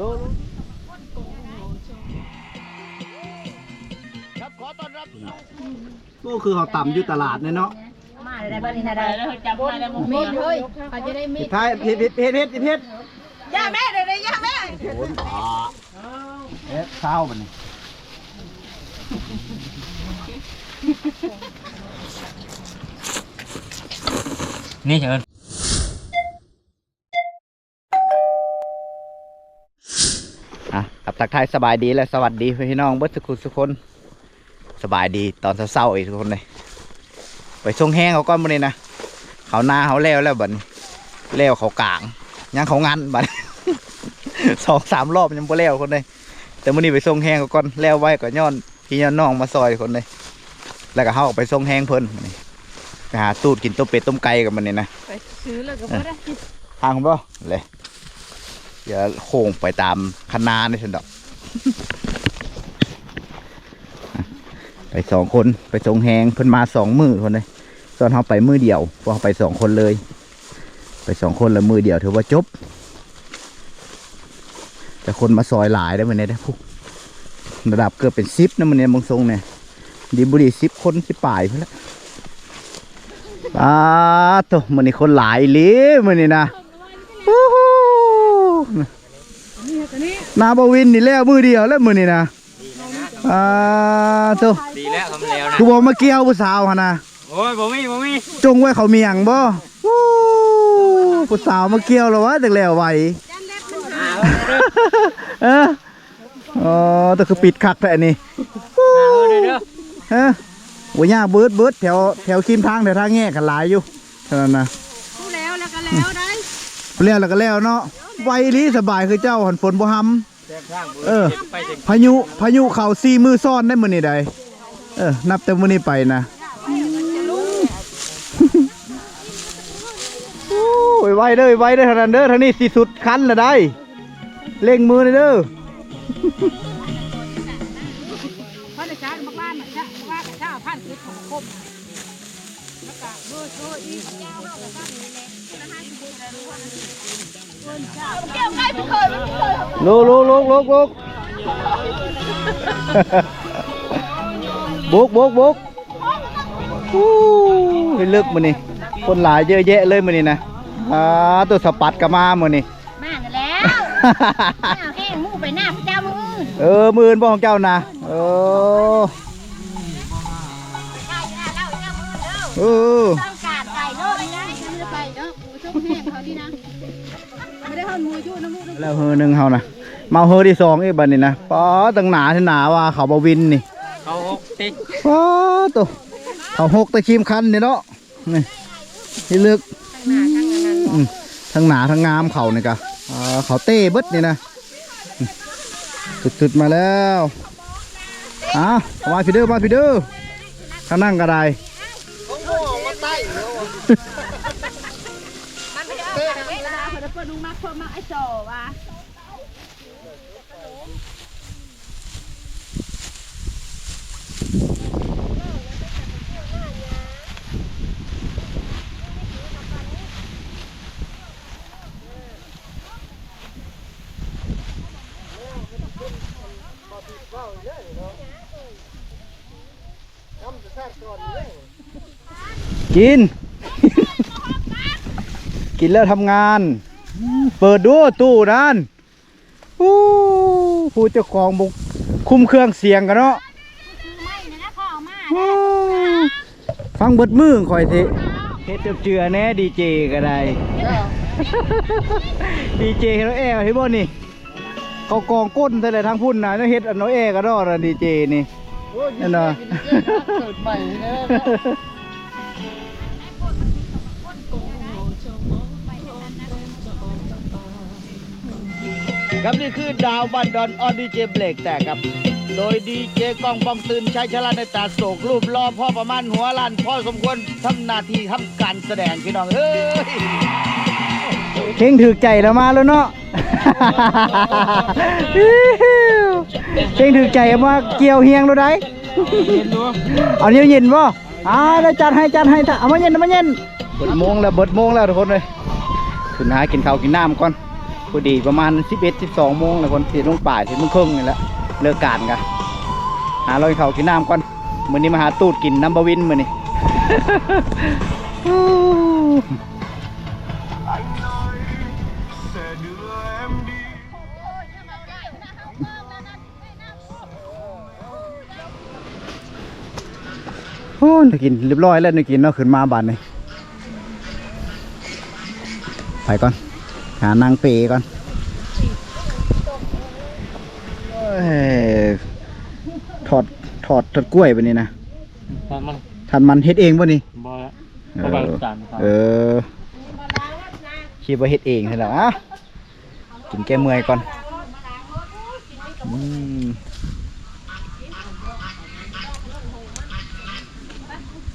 โลโลครับขอต้อนรับก็คือเขาต่ำอยู่ตลาดเนี่ยเนาะมาได้บ้านนี้ได้แล้วจับมาแล้วมึงมีดเฮ้ยเขาจะได้มีผิดดท้ายผิดผิดผิดผิดผิดย่าแม่เดี๋ยวนี้ย่าแม่โอนป่าเอ๊ะข้าวมันนี่นี่เชิญ อะกับ ทักทายสบายดีและสวัสดีพี่น้องเบิร์สุขุสุกคนสบายดีตอนเศร้าๆอีกทุกคนเลยไปส่งแห้งเขาก้อนมาเลยนะเขาหน้าเขาแล้วแล้วบัดนี้แล้วเขากลางยังเขางันบัดนี้สองสามรอบยังบ่แล้วคนเลยแต่มื่อนี้ไปส่งแห้งเขาก้อนแล้วไว้ก็ย้อนพี่ย้อนน้องมาซอยคนเลยแล้วก็เขาออกไปส่งแห้งเพิ่นมื้อนี้ไปหาตูดกินต้มเป็ดต้มไก่กับมันนี่นะไปซื้อเลยก็บ่ได้ทางผมบ่เลย เดี๋ยวโค้งไปตามคณะนี่ฉันดอก ไปสองคนไปส่งแหงเพิ่นมาสองมือคนเลยตอนเขาไปมือเดียวพอเขาไปสองคนเลย ไปสองคนล้วมือเดียวถือว่าจบ แต่คนมาซอยหลายได้เหมือนนี้ได้พวกระดับเกือบเป็นซิปนะมันเนี่ยมงทรงเนี่ยดีบุรีซิปคนสิป่ายเพื่อนละป้าโตมันนี่คนหลายอีหลีมันนี่นะฮู้ฮู้ นาบวินนี่แล้วมือเดียวแล้วมือนี่นะอ่าโตดีแล้วทำแล้วนะกูบอกมาเกี่ยวผู้สาวหนนะโอ้ยบ่มีบ่มีจงไว้เขาเมียงบ่วู้ผู้สาวมาเกี่ยวแล้ววะจังแล้วไหวเอออ๋อแต่คือปิดคักแต่อันนี้วู้เด้อเด้อฮะโอ้ยยากเบิดเบิดแถวแถวคิมทางแถวทางแง่กันหลายอยู่เท่านั้นนะพูดแล้วแล้วก็แล้วได้แล้วแล้วก็แล้วเนาะ ไวลีสบายคือเจ้าหันฝนบ่หำแซ่บข้างเออไปเด็กพายุพายุเข่าซีมือซ่อนได้มื้อนี้ใดเออ นับแต่มื้อนี้ไปนะโอ้ยไวเด้อไวเด้อเท่านั้นเด้อเท่านี้สิสุดคันละได้เร่งมือเลยเด้อเพราะในชาติมาบ้านน่ะจ้ะว่ากับเจ้าพันคือของคม แล้วก็เบอร์โทรอีกยาวเฮาก็ตั้งนี่แหละแก้วใกล้ไม่เคยไม่เคยลุกลุกลุกลุกลุกบุกบุกบุกอู้ยลึกมื้อนี้คนหลายเยอะแยะเลยมื้อนี้นะอ่าตัวสปัดก็มามื้อนี้มาแล้วแห้งมู่ไปหน้าพระเจ้ามือเออมือนบ่ของเจ้านะเออ เออต้องการไก่โลดนี่นะไม่ได้ไปเนาะหมูช่องแห้งเขาดีนะไม่ได้ทอดหมูอยู่นะมูกแล้วเฮอหนึ่งเฮานะเมาเฮอที่สองอีกบัดนี้นะป้อตั้งหนาที่หนาว่าเขาบาวินนี่เขาหกติป้อตัวเขาหกตะคิมคันนี่เนาะนี่ที่ลึกอืมทั้งหนาทั้งงามเขานี่กะอ่าเขาเต้เบิดนี่นะอืมสุดๆมาแล้วอ้าวมาพี่เด้อมาพี่เด้อข้างนั่งก็ได้ ลาเขาจะเปิดนุ่งมาเพิ่มมาไอ้โจว่ะกิน กินแล้วทำงาน เปิดดูตู้นั่นอู้ผู้เจ้าของบุกคุมเครื่องเสียงกันเนาะไม่นะนะพ่อเอามาอู้ฟังเบิดมือคอยสิเฮ็ดเจือๆแน่ดีเจก็ได้ดีเจเฮ็ดเอาแอร์ที่บ่นี่เขากองก้นแต่ละทางพุ่นน่ะแล้วเฮ็ดอันเอาแอร์ก็รอดดีเจนี่นั่นน่ะเกิดใหม่นะ ครับนี่คือดาวบันดอนออนดีเจเบรกแต่ครับ โดยดีเจกองปองตื่นใช้ชลาในตาโศกรูปรอพ่อประมาณหัวล้านพ่อสมควรทำหน้าที่ทำการแสดงพี่น้องเอ้ยเข่งถือใจแล้วมาแล้วเนาะเข่งถือใจเอามาเกี่ยวเฮียงดูได้เอาเนี้ยเย็นบ่อ่าได้จัดให้จัดให้ถ้าเอามาเย็นเอามาเย็นเบิดโมงแล้วเบิดโมงแล้วทุกคนเลยขึ้นหากินข้าวกินน้ำก่อน พอดีประมาณสิบเอ็ดสิบสองโมงแล้วคนที่ลงป่ายที่มึงครึ่งนี่แหละเลิกการกันหาลอยเขากินน้ำก่อนมือนี้มาหาตูดกินน้ำบวินมือนี้โอ้ยกินเรียบร้อยแล้วนี่กินเนาะขึ้นมาบานนี่ไปก่อน หานางเปก่อนเอ้ยถอดถอดถอดกล้วยไปนี่นะตอนมันทันมันเฮ็ดเองป่ะนี่บ่ละเอบ่บางอจานครับเออคิดว่าเฮ็ดเองใช่หรออะกินแก้เมื่อยก่อนอืม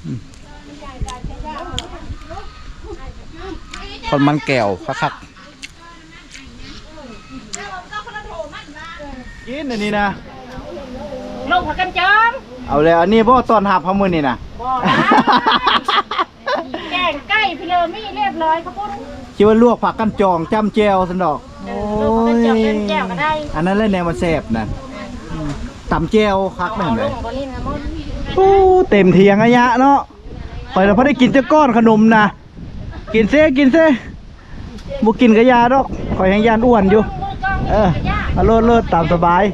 อืมคนมันแก้วคักๆกิน อันนี้นะลงผักกันจองเอาเลยอันนี้บ่ตอนหับพะมือนี่นะบ่นะแกงไก่พี่เลอมี่เรียบร้อยครับพุ่นคิดว่าลวกผักกันจองจ้ำแจวสันดอกเออลงผักกันจองเล่นแก้วก็ได้อันนั้นแหละแนวมันแซ่บนั่นอืมตำแจวคักแม่นเลลยงบ่ลิ้นนะมดโอ้เต็มเทียงอะยะเนาะข่อยเราพอได้กินเจ้าก้อนขนมนะกินเซ่กินเซ่บุกินกะยาดอกข่อยยังยานอ้วนอยู่ เออเอาโลดโลดตามสบาย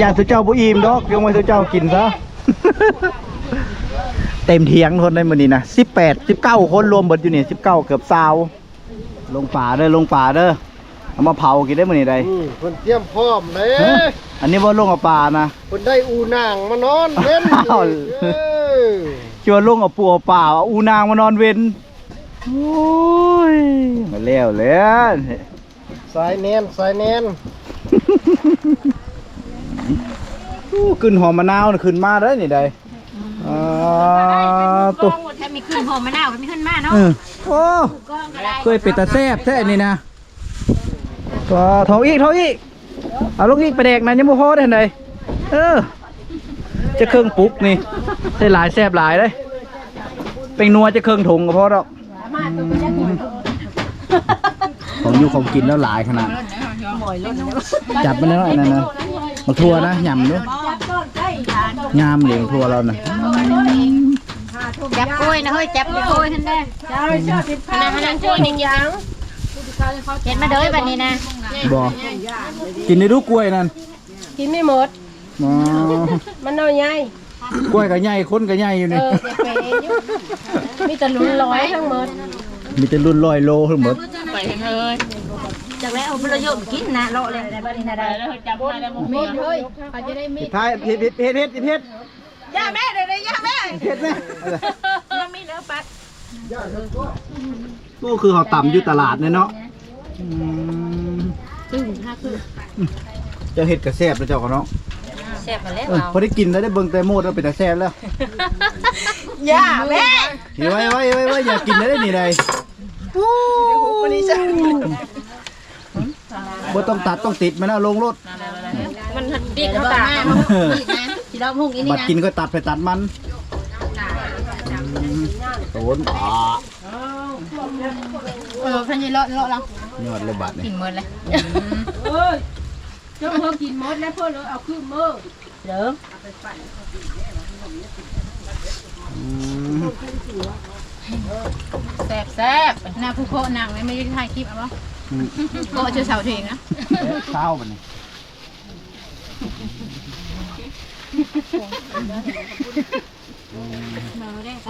ยานสุเจ้าบุอีมดอกยงไว้สุเจ้ากินซะเต็มเทียงทนได้มื้อนี้นะสิบแปดสิบเก้าคนรวมเบิดอยู่นี่สิบเก้าเกือบซาวลงป่าเด้อลงป่าเด้อเอามาเผากินได้มื้อนี้ได้อืมคนเตรียมพร้อมเลยฮะอันนี้ว่าลงเอาป่านะคนได้อูนางมานอนเล่นอ้าวเออคิดว่าลงเอาปูเอาป่าเอาอูนางมานอนเว้นโอ้ยมาแล้วแล้ว สายแนนสายแนนอู้ขึ้นหอมมะนาวน่ะขึ้นมาได้นี่ได้อ่าตัตุ๊วถ้ามีขึ้นหอมมะนาวก็มีขึ้นมาเนาะเออโอ้กองก็ได้เคยเป็ดตาแซ่บแท้อันนี่นะก็ทองอีกทองอีกเอาลูกอีกไปแดกนะยังบ่พอได้ไหนเออ จะเครื่องปลุกนี่ใส่หลายแซ่บหลายเลยเป็นนัวจะเครื่องถุงก็พอดอก ของอยู่ของกินแล้วหลายขนาด จับไปแล้วอันนั้นนะมาทัวนะยำด้วยยำเหลียงทัวเรานะจับกล้วยนะเฮ้ยจับกล้วยท่านได้ขนาดขนาดกล้วยนี่ยังเห็นมาเด้อบัดนี้นะบอกกินได้ดูกล้วยนั่นกินไม่หมดอ๋อมันเอาไงกล้วยกับใหญ่คนกับใหญ่อยู่เอนี่อเดี๋ยวไปอยู่มีแต่ลุ้นร้อยทั้งหมด มีแต่รุ่นลอยโลทั้งหมดจากแล้วเอาประโยชน์กินนะเลาะเลยได้บัดนี้นะได้แล้วจับได้แล้วมีดเฮ้ยเขาจะได้มีผิดดท้ายผิดผิดผิดผิดผิดผิดย่าแม่เดี๋ยวย่าแม่ผิดไหมยังมีเนื้อปัดก็คือเขาต่ำอยู่ตลาดเนี่ยเนาะอืมตึ้งห้าคือเจ้าเห็ดกระแซบแล้วเจ้าก็เนาะแซ่บมาแล้วเออพอได้กินแล้วได้เบิ่งแตงโมแล้วเป็นตาแซบแล้วย่าแม่เดี๋ยวไว้ไว้ไว้ไว้อย่ากินแล้วได้นี่เลย บ่ต้องตัดต้องติดมันเอาลงรถมันดิกเขาตาที่เราพุ่งอีนี่บัดนะกินก็ตัดไปตัดมันโตนอ่าเออพันยี่เลาะเลาะเรายอดเลยบัดนี่กินหมดเลยเอ้ยเจ้าเพิ่งกินหมดแล้วเพิ่นเอาขึ้นมือเด้ออืม แซ่บแซ่บหน้าผู้โคหนังไม่ได้ถ่ายคลิปเอาปะโคชื่อเสาเทงนะเช้าบัดนี่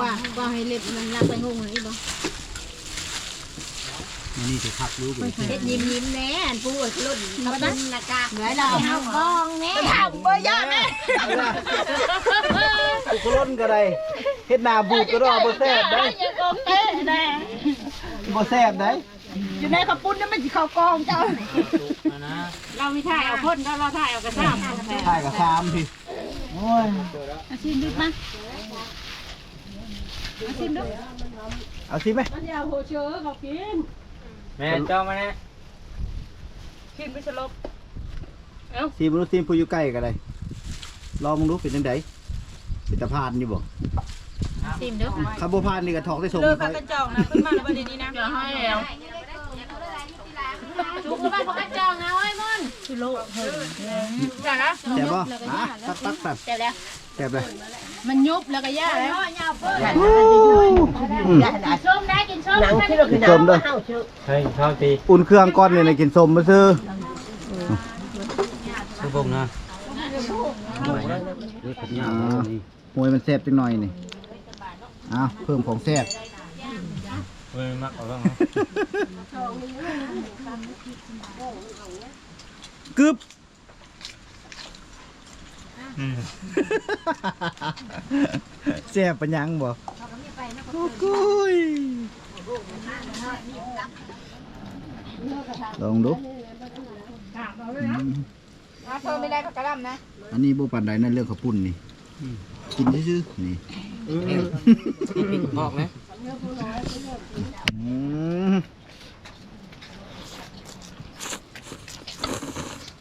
ว่าว่าให้เล็บมันรักไปงงนี่บ่ นี่สิคักรู้บ่เฮ็ดยิ้มยิ้มแน่ปูดลุ่นมาตั้งละกะเหลือเราเอากองแน่ถามบ่ย่าแม่กูก็ล้นก็ได้เฮ็ดหน้าบูดก็ได้บ่แซ่บได้ยังกองเต้แน่บ่แซ่บได้อยู่ในกระปุ้นนั่นมันสิเข้ากองเจ้านะเราไม่ถ่ายเอาพ่นเราถ่ายเอากระซ้ำถ่ายกับซามพี่โอ้ยอาชิมดูมาเอาสิไหมมันอย่าโหเชื้อเขากิน แม่เจ้ามาแน่กินไม่สลบซีมนุษย์ซีมผู้อยู่ใกล้ก็ได้ลองมึงดูเป็นจังไดเป็นตะพานอยู่บ่ชิมดูคาร์โบพานนี่ก็ทอกได้ส่งเลิกไปกันจองนะขึ้นมาแล้วประเด็นนี้นะเดี๋ยวให้แล้วลูกบ้านพระเจ้านะเอ้ยมอนคือโลเฮ้ยจ้านะแซ่บป่ะอะตักตักตักเจ็บแล้วแซ่บเลยมันยุบแล้วก็ย่าแล้วส้มได้กินส้ม กินส้มเด้อเฮ้ยเข้าวตีอุ่นเครื่องก้อนเนี่นกินสมมาซื้อทุกคนนะอ่าหวยมันแซ่บจังหน่อยนี่อ้าวเพิ่มของแซ่บเว้ยมักเอาบ้างกึบแซ่บปัญญังบ่โอ้โกุย ลองดูอืมเพิ่มไม่ได้ผักกระลำนะอันนี้บ่ปานใดนั่นเรื่องข้าวปุ้นนี่กินซื่อๆนี่บอกไหมอืม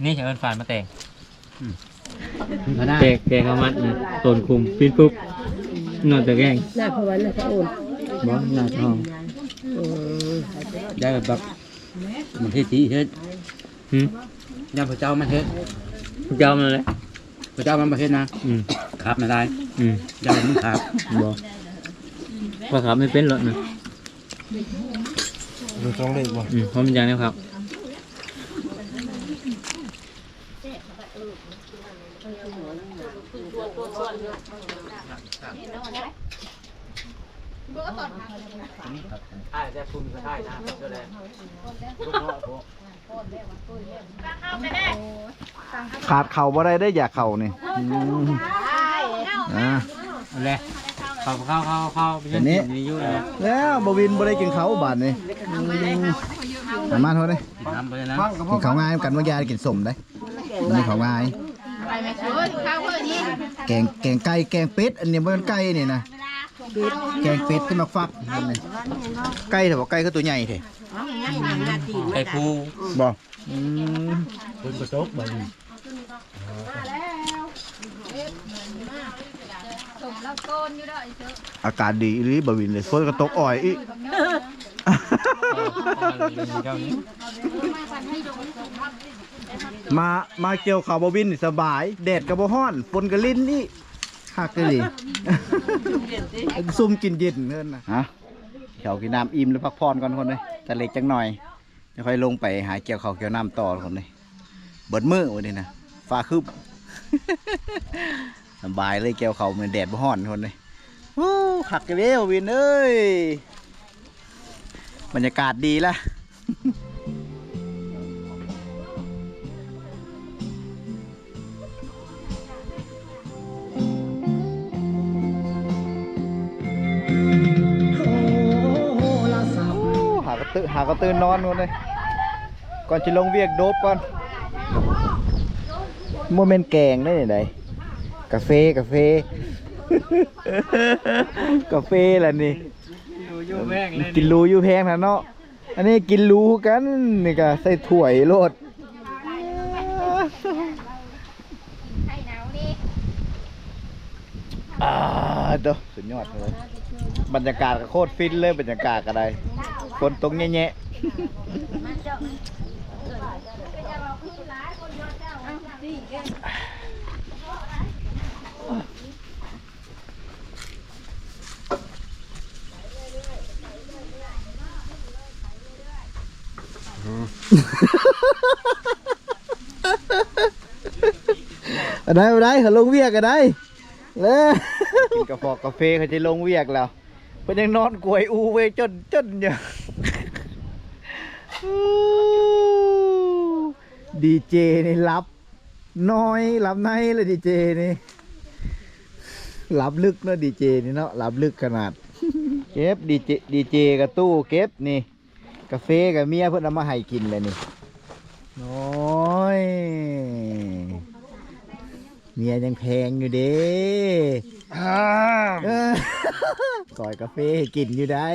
นี่จะเอินฝานมาแต่งแกงแกงเอามัดนะต้นคุมปิดปุ๊บนอนตะแกงหน้าพวันน่ะเขาโอนบ่หน้าท้องได้แบบ มันเฮ็ดสีเฮ็ดหืมยามพระเจ้ามันเฮ็ดเจ้ามันเลยพระเจ้ามันบ่เฮ็ดนะอืมขับไม่ได้อืมยามมันขับบ่ว่าขับไม่เป็นหรอกนะดูสองเลขบ่อืมเพราะมันยังนะครับขาดเข่าบ่ได้ได้ออยากเข่านี่อืมอ่าเอาเลยเข้าเข้าเข้าเข้าไปยืนอันนี้นี่อยู่เลยแล้วบวินบ่ได้กินเขาวบาดนี่อืมเอามาเท่านี้น้ำไปเลยนะกินข้าวง่ายกันว่ายายกินสมได้นี่ข้าวง่าย ไปไหมช่วยข้าวเพื่อนนี่แกงแกงไก่แกงเป็ดอันนี้บ่เป็นไก่นี่นะ แกงเป็ดที่มาฟักนั่นนี่ไก่เถอะบ่ไก่คือตัวใหญ่เถอะไก่ฟูบ่อืมคนประสบบ่อากาศดีอีหรือบวินเลยฝนก็ตกอ่อยอีกเจ้านี้มามาเกี่ยวข้าวบวินนี่สบายแดดก็บ่ฮ้อนฝนก็ลิ้นนี่ คักเลยดิซุ่มกินเย็นเงินนะฮะเขียวกินน้ำอิ่มแล้วพักผ่อนก่อนคนเลยแต่เล็กจังหน่อยจะค่อยลงไปหาเกี่ยวข้าวเกี่ยวน้ำต่อคนเลยเบิดมือวันนี้นะฟ้าคืบสบายเลยเกี่ยวข้าวมันแดดบ่ฮ้อนคนเลยโอ้คักกันเลยวินเอ้ยบรรยากาศดีละ หากระตือหากระตือนอนก่อนเลยก่อนจะลงเวียกโดบก่อนโมเมนต์แกงได้ไหนกาแฟกาแฟกาแฟล่ะนี่อยู่แม่งเลยกินรูอยู่แพงนะเนาะอันนี้กินรูกันนี่ก็ใส่ถ้วยโลดอ่าเด้อสุดยอดเลยบรรยากาศก็โคตรฟินเลยบรรยากาศก็ได้ ฝนตกแง่ๆอะไรอะไรเขาลงเวียกกันได้เลยกินกาแฟกาแฟเขาจะลงเวียกแล้วเพิ่นยังนอนกลวยอูเวยจนจนอยู่ ดีเจนี่รับ น้อยรับในเลยดีเจนี่รับลึกเนอะดีเจนี่เนาะรับลึกขนาด เก็บดีเจดีเจกับตู้เก็บนี่ กาแฟกับเมียเพิ่นเอามาให้กินเลยนี่น้อยเมียยังแพงอยู่เด้เออก่อยกาแฟให้กินอยู่ได้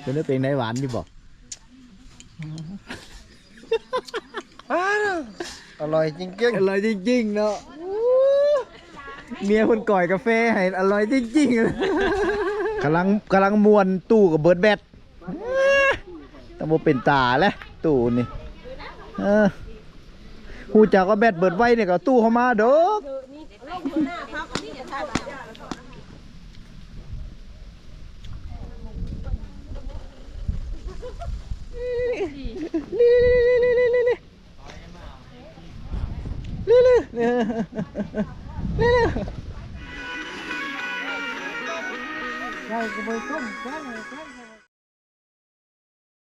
เป็นเนื้อเป็นไดหวานอยู่บ่อ ร่อยจริงอร่อยจริงๆเนาะเมียคนก่อยกาแฟให้อร่อยจริงๆกำลังกำลังมวนตู้กับเบิร์ดแบตตแต่บ่เป็นตาแล้วตู้นี่เออฮู้จักก็แบตเบิดไว้เนี่ยก็เอาตู้เข้ามาเด้อนี่นี่นี่นี่ Guys, the boy comes, guys, guys.